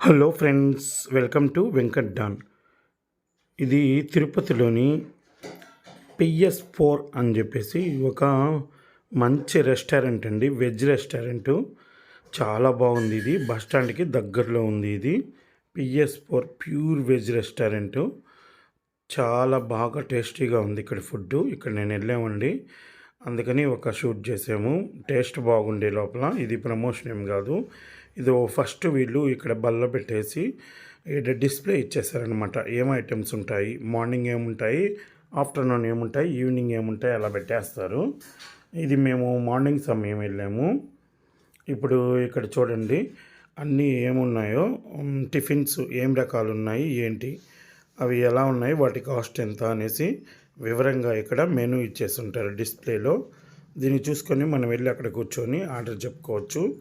Hello friends welcome to Venkat Don ఇది తిరుపతిలోని PS four అని చెప్పేసి ఒక మంచి రెస్టారెంట్ అండి వెజ్ రెస్టారెంట్. చాలా బాగుంది ఇది బస్ స్టాండ్కి దగ్గరలో ఉంది ఇది. PS four pure veg restaurant. చాలా బాగా టేస్టీగా ఉంది ఇక్కడ ఫుడ్ ఇక్కడ నేను వెళ్ళామండి. అందుకని ఒక షూట్ చేసాము. టేస్ట్ బాగుండే లోపల. ఇది ప్రమోషన్ ఏం కాదు. ఇది ఫస్ట్ వీళ్ళు ఇక్కడ బల్ల పెట్టేసి ఇక్కడ డిస్ప్లే ఇచ్చేసారనమాట ఏం ఐటమ్స్ ఉంటాయి? మార్నింగ్ ఏముంటాయి? ఆఫ్టర్నూన్ ఏముంటాయి? ఈవినింగ్ ఏముంటాయి? అలా పెట్టేస్తారు. ఇది మేము మార్నింగ్ సమయం వెళ్ళాము. ఇప్పుడు ఇక్కడ చూడండి. అన్నీ ఏమున్నాయో? టిఫిన్స్ ఏం రకాలు ఉన్నాయి ఏంటి? అవి ఎలా ఉన్నాయి? వాటి కాస్ట్ ఎంత? అనేసి వివరంగా ఇక్కడ మెనూ ఇచ్చేసి ఉంటారు డిస్ప్లేలో. దీన్ని చూసుకొని మనం వెళ్ళి అక్కడ కూర్చొని ఆర్డర్ చెప్పుకోవచ్చు.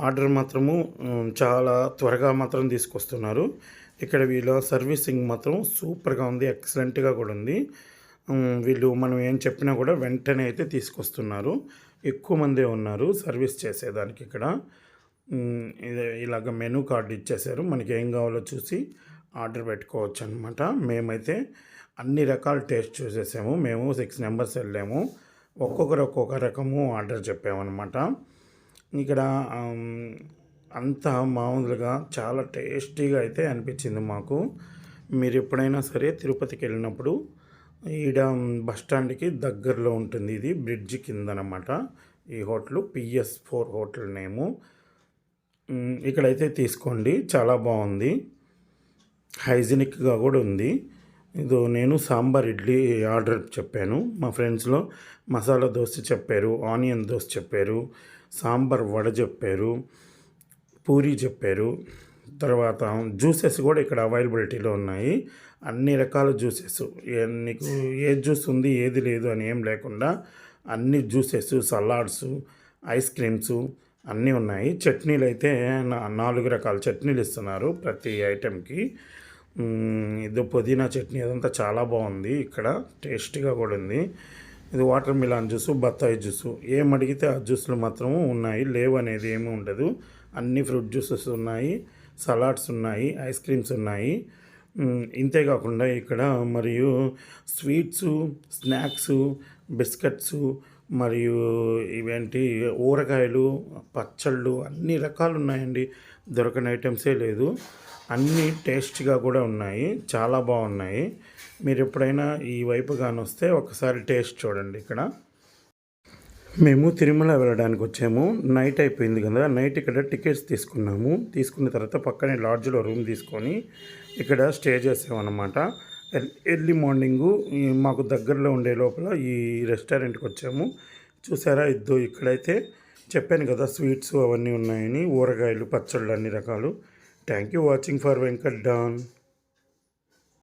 ఆర్డర్ మాత్రము చాలా త్వరగా మాత్రం తీసుకొస్తున్నారు. ఇక్కడ వీళ్ళ సర్వీసింగ్ మాత్రం సూపర్గా ఉంది ఎక్సలెంట్గా కూడా ఉంది. వీళ్ళు మనం ఏం చెప్పినా కూడా వెంటనే అయితే తీసుకొస్తున్నారు. ఎక్కువ మందే ఉన్నారు సర్వీస్ చేసేదానికి ఇక్కడ. ఇలాగ మెనూ కార్డు ఇచ్చేసారు మనకి ఏం కావాలో చూసి ఆర్డర్ పెట్టుకోవచ్చు అనమాట మేమైతే అన్ని రకాల టేస్ట్ చూసేసాము. మేము సిక్స్ నెంబర్స్ వెళ్ళాము. ఒక్కొక్కరు ఒక్కొక్క రకము ఆర్డర్ చెప్పామన్నమాట. ఇక్కడ అంతా మామూలుగా చాలా టేస్టీగా అయితే అనిపించింది మాకు. మీరు ఎప్పుడైనా సరే తిరుపతికి వెళ్ళినప్పుడు ఈడ బస్ స్టాండ్కి దగ్గరలో ఉంటుంది ఇది బ్రిడ్జ్ కింద అనమాట ఈ hotel PS four hotel name. ఇక్కడైతే తీసుకోండి చాలా బాగుంది. హైజీనిక్గా కూడా ఉంది. ఇదో నేను సాంబార్ ఇడ్లీ ఆర్డర్ చెప్పాను. మా ఫ్రెండ్స్లో మసాలా దోశ చెప్పారు ఆనియన్ దోశ చెప్పారు సాంబార్ వడ చెప్పారు పూరి చెప్పారు. తర్వాత జ్యూసెస్ కూడా ఇక్కడ అవైలబిలిటీలో ఉన్నాయి. అన్ని రకాల జ్యూసెస్. నీకు ఏ జ్యూస్ ఉంది ఏది లేదు అని ఏం లేకుండా అన్ని జ్యూసెస్ సలాడ్స్ ఐస్ క్రీమ్స్ అన్నీ ఉన్నాయి. చట్నీలు అయితే నా- నాలుగు రకాల చట్నీలు ఇస్తున్నారు ప్రతి ఐటెంకి. ఇది పుదీనా చట్నీ అదంతా చాలా బాగుంది ఇక్కడ టేస్టీగా కూడా ఉంది. ఇది వాటర్ మిలాన్ జ్యూసు బత్తాయి జ్యూసు. ఏం అడిగితే ఆ జ్యూస్లు మాత్రము ఉన్నాయి లేవు అనేది ఏమీ ఉండదు. అన్ని ఫ్రూట్ జ్యూసెస్ ఉన్నాయి సలాడ్స్ ఉన్నాయి ఐస్ క్రీమ్స్ ఉన్నాయి. ఇంతేకాకుండా ఇక్కడ మరియు స్వీట్స్ స్నాక్స్ బిస్కెట్స్ మరియు ఇవేంటి ఊరగాయలు పచ్చళ్ళు అన్ని రకాలు ఉన్నాయండి దొరకని ఐటమ్సే లేదు. అన్నీ టేస్ట్గా కూడా ఉన్నాయి. చాలా బాగున్నాయి. మీరు ఎప్పుడైనా ఈ వైపు కానీ వస్తే ఒకసారి టేస్ట్ చూడండి ఇక్కడ. మేము తిరుమల వెళ్ళడానికి వచ్చాము. నైట్ అయిపోయింది కదా నైట్ ఇక్కడ టికెట్స్ తీసుకున్నాము. తీసుకున్న తర్వాత పక్కనే లాడ్జ్లో రూమ్ తీసుకొని ఇక్కడ స్టే చేసామన్నమాట. ఎర్లీ మార్నింగు ఈ మాకు దగ్గరలో ఉండే లోపల ఈ రెస్టారెంట్కి వచ్చాము. చూసారా? ఇద్దో ఇక్కడైతే చెప్పాను కదా స్వీట్స్ అవన్నీ ఉన్నాయని ఊరగాయలు పచ్చళ్ళు అన్ని రకాలు. Thank you watching for Venkat Don.